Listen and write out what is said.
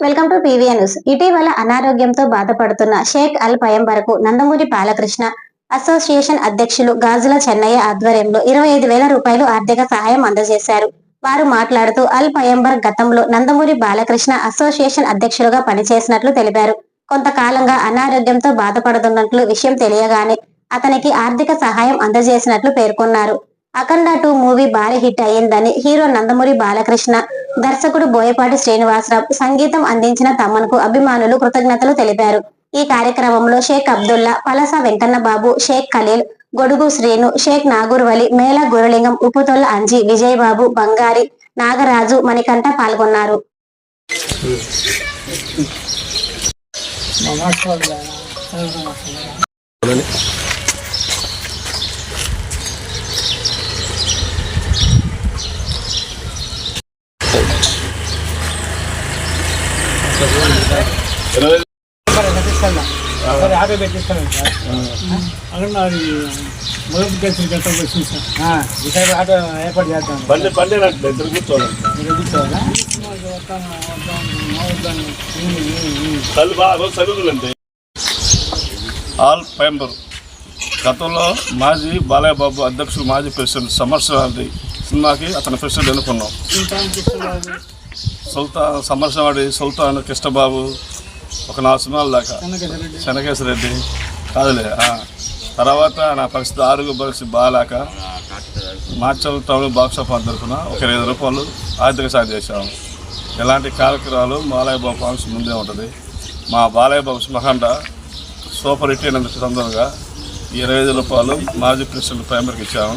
Welcome to PVN news. ఇటీవల అనారోగ్యంతో బాధపడుతున్న షేక్ అల్ పయంబరకు నందమూరి బాలకృష్ణ అసోసియేషన్ అధ్యక్షులు గాజుల చెన్నయ్య ఆధ్వర్యంలో ఇరవై ఐదు వేల రూపాయలు ఆర్థిక సహాయం అందజేశారు. వారు మాట్లాడుతూ అల్ పయంబర్ గతంలో నందమూరి బాలకృష్ణ అసోసియేషన్ అధ్యక్షులుగా పనిచేసినట్లు తెలిపారు. కొంతకాలంగా అనారోగ్యంతో బాధపడుతున్నట్లు విషయం తెలియగానే అతనికి ఆర్థిక సహాయం అందజేసినట్లు పేర్కొన్నారు. అఖండ టూ మూవీ భారీ హిట్ అయ్యిందని హీరో నందమూరి బాలకృష్ణ దర్శకుడు బోయపాటి శ్రీనివాసరావు సంగీతం అందించిన తమన్కు అభిమానులు కృతజ్ఞతలు తెలిపారు. ఈ కార్యక్రమంలో షేక్ అబ్దుల్లా పలస వెంకన్న బాబు షేక్ ఖలీల్ గొడుగు శ్రీను షేక్ నాగూర్వలి మేళ గురలింగం ఉప్పుతొల్ల అంజి విజయబాబు బంగారి నాగరాజు మణికంఠ పాల్గొన్నారు. సరే ఆటో పెట్టిస్తాను సార్ అక్కడ నాది మొదటి వచ్చింది సార్ ఈసారి ఆటో ఏర్పాటు చేస్తాను బండి బండి ఇద్దరు కూర్చోవాలి. తల్లి బాగా చదువులండి ఆల్ పైంబర్. గతంలో మాజీ బాలయ్య బాబు అధ్యక్షుడు మాజీ ప్రెసిడెంట్ సమర్శవాడి సినిమాకి అతని ప్రెసిడెంట్ ఎన్నుకున్నాం. సుల్తాన్ సమర్శవాడి సుల్తాన్ కృష్ణబాబు ఒక నాలుగు సినిమాల దాకా. చెన్నకేశ్వరరెడ్డి కాదులే తర్వాత నా పరిస్థితి ఆరోగ్య పరిస్థితి బాగాలేక మార్చల్ టౌన్ బాక్స్ ఆఫ్ తరఫున ఒక ఇరవై ఐదు రూపాయలు ఆర్థిక సాయం చేశాము ఇలాంటి కార్యక్రమాలు బాలయ్య బాబు ఫామ్స్ ముందే ఉంటుంది. మా బాలయ్య బాబు సింహఖండ సూపర్ హిట్ అయినందుకు సందర్భంగా ఇరవై ఐదు రూపాయలు మాజీ ప్రెసిడెంట్ ప్రైమరీకి ఇచ్చాము.